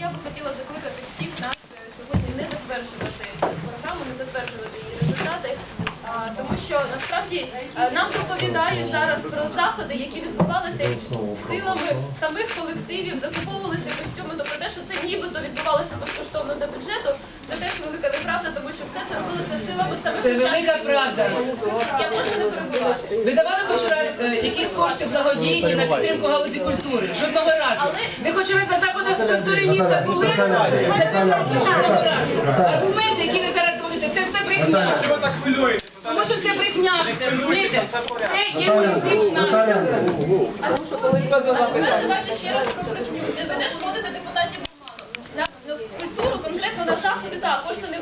я би хотіла закликати всіх нас е, сьогодні не затверджувати програму, не затверджувати її результати, тому що насправді е, нам доповідають зараз про заходи, які відбувалися силами самих колективів, закуповувалися костюми. Тобто те, що це нібито відбувалося безкоштовно до бюджету, це теж велика тому що все це робилося силами самих Це велика учасників. правда. Я прошу не перебувати. Ви давали хоч раз е, якісь кошти благодійні на підтримку галузі культури? Жодного разу. Але- Ви хоч раз на заходах культури міста були? Жодного разу. Аргументи, які ви зараз говорите, це все брехня. Чого так хвилюєте? Тому що це брехня, все, розумієте? Це є політична... А тепер давайте ще раз про брехню. Не не шкодити депутатів обману. На, на культуру, конкретно на заходи, так, кошти не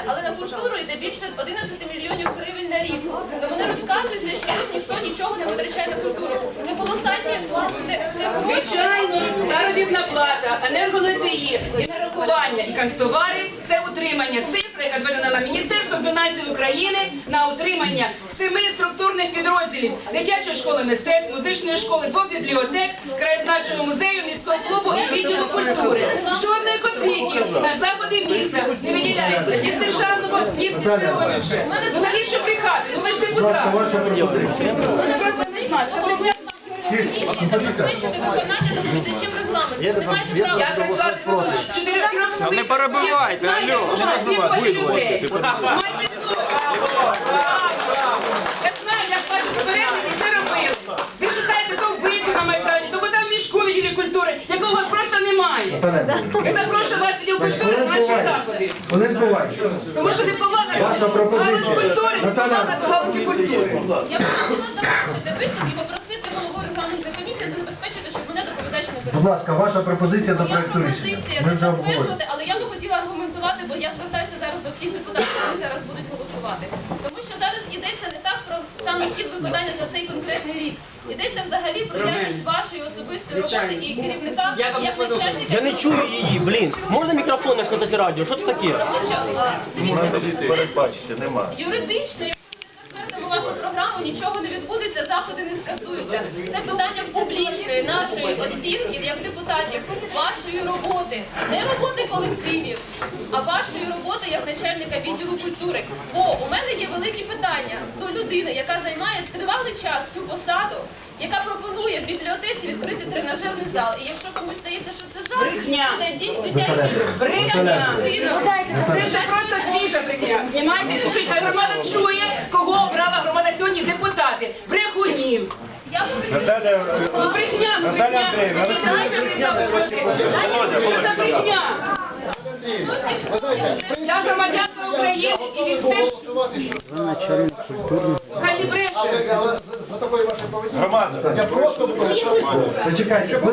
виділялися, але на культуру йде більше 11 мільйонів гривень на рік. Тому не розказуйте, що ніхто нічого не витрачає на культуру. Це колосальні, це. Звичайно, заробітна плата, енергоносії, і нарахування, і канцтовари – це утримання. Цифра, яка зведена на Міністерство фінансів України на утримання семи структурних підрозділів дитячої школи мистецтв, музичної школи, двох бібліотек, краєзнавчого музею, міського клубу і відділу культури. Жодної копійки на заходи міста не виділяється ні з бюджету. Ну навіщо брехати? Ну ви ж депутат. Ваша пропозиція. Вони просто не знають. Це брехня. забезпечити виконання доповідачів регламенту. Ви не маєте права. Я прийшла з чотирьох років. не перебивайте, алло, не перебивайте, людей. Майте слово. Я знаю, як ваші попередники це робили. Ви шукаєте то вбити на Майдані, то там мішку відділі культури, якого просто немає. Я запрошую вас відділ культури на наші заходи. Олег Бувач, Тому що не повага Ваша пропозиція. галузь культури, не Наталя. повага до галузі культури. Я хотіла завершити виступ і попросити голову регламентної комісії забезпечити, щоб мене доповідач не будь перебував. ласка, ваша пропозиція до Моя проекту пропозиція рішення. Ми не вже обговорили. затверджувати, але я би хотіла аргументувати, бо я звертаюся зараз до всіх депутатів, які зараз будуть голосувати. Зараз йдеться не так про саме хід виконання за цей конкретний рік. Йдеться взагалі про якість вашої особистої роботи і керівника як начальника. Я не чую її, блін. Можна мікрофон не радіо? Що це таке? Тому що а, дивіться, Передбачити, нема. Юридично, якщо ми не затвердимо вашу програму, нічого не відбудеться, заходи не скасуються. Це питання публічної нашої оцінки як депутатів, вашої роботи, не роботи колективів, а вашої роботи як начальника відділу культури. Бо у мене є великі людини, яка займає тривалий час цю посаду. Яка пропонує в бібліотеці відкрити тренажерний зал. І якщо комусь здається, що це жарт, Брехня. знайдіть дитячий Брехня. Це вже просто свіжа брехня. Знімайте, слушайте, хай громада чує, кого обрала громада сьогодні депутати. Брехунів. Я Наталя, Ну, брехня, ну, Наталя брехня. Андріївна, ви Це наша брехня. Що за? Я громадянка України і він теж хай не бреше. за такою вашою поведінкою. громада. Я просто Почекайте, будь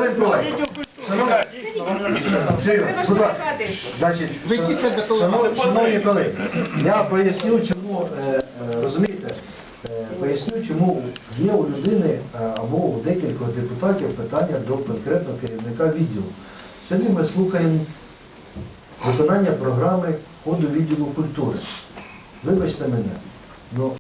ласка. Значить, Вийдіть це для того, шанов- шановні колеги, я поясню, чому, е, е, розумієте, е, поясню, чому є у людини е, або у декількох депутатів питання до конкретного керівника відділу. Сьогодні ми слухаємо виконання програми ходу відділу культури. Вибачте мене, ну